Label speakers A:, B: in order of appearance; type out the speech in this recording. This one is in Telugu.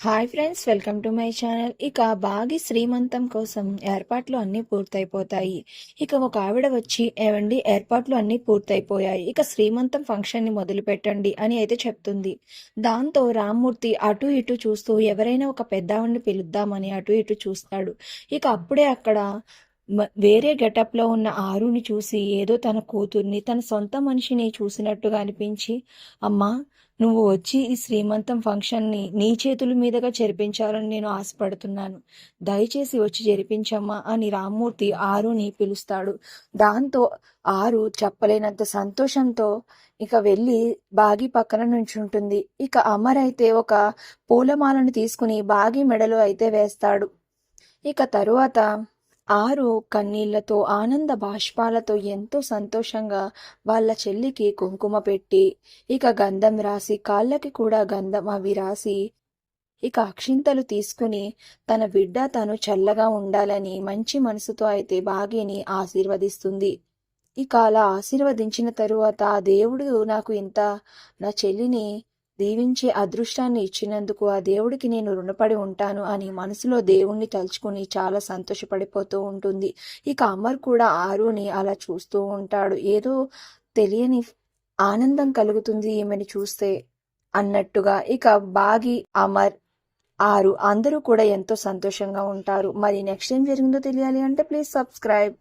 A: Hi friends welcome to my channel ఇక బాగి శ్రీమంతం కోసం ఏర్పాట్లు అన్నీ పూర్తయిపోతాయి. ఇక ఒక ఆవిడ వచ్చి ఏవండి ఏర్పాట్లు అన్నీ పూర్తయిపోయాయి. ఇక శ్రీమంతం ఫంక్షన్ని మొదలు పెట్టండి అని అయితే చెప్తుంది. దాంతో రామ్మూర్తి అటు ఇటు చూస్తూ ఎవరైనా ఒక పెద్దావిడిని పిలుద్దామని అటు ఇటు చూస్తాడు. ఇక అప్పుడే అక్కడ వేరే గెటప్లో ఉన్న ఆరుని చూసి ఏదో తన కూతుర్ని తన సొంత మనిషిని చూసినట్టుగా అనిపించి అమ్మా నువ్వు వచ్చి ఈ శ్రీమంతం ఫంక్షన్ని నీ చేతుల మీదుగా జరిపించాలని నేను ఆశపడుతున్నాను. దయచేసి వచ్చి జరిపించమ్మా అని రామ్మూర్తి ఆరుని పిలుస్తాడు. దాంతో ఆరు చెప్పలేనంత సంతోషంతో ఇక వెళ్ళి బాగి పక్కన నుంచుంటుంది. ఇక అమర్ అయితే ఒక పూలమాలను తీసుకుని బాగి మెడలో అయితే వేస్తాడు. ఇక తరువాత ఆరు కన్నీళ్ళతో ఆనంద బాష్పాలతో ఎంతో సంతోషంగా వాళ్ళ చెల్లికి కుంకుమ పెట్టి ఇక గంధం రాసి కాళ్ళకి కూడా గంధం అవి రాసి ఇక అక్షింతలు తీసుకుని తన బిడ్డ తను చల్లగా ఉండాలని మంచి మనసుతో అయితే బాగిని ఆశీర్వదిస్తుంది. ఇక అలా ఆశీర్వదించిన తరువాత ఆ దేవుడు నాకు ఇంత నా చెల్లిని దీవించే అదృష్టాన్ని ఇచ్చినందుకు ఆ దేవుడికి నేను రుణపడి ఉంటాను అని మనసులో దేవుణ్ణి తలుచుకుని చాలా సంతోషపడిపోతూ ఉంటుంది. ఇక అమర్ కూడా ఆరుని అలా చూస్తూ ఉంటాడు. ఏదో తెలియని ఆనందం కలుగుతుంది ఈమెని చూస్తే అన్నట్టుగా. ఇక బాగి అమర్ ఆరు అందరూ కూడా ఎంతో సంతోషంగా ఉంటారు. మరి నెక్స్ట్ ఏం జరిగిందో తెలియాలి అంటే ప్లీజ్ సబ్స్క్రైబ్.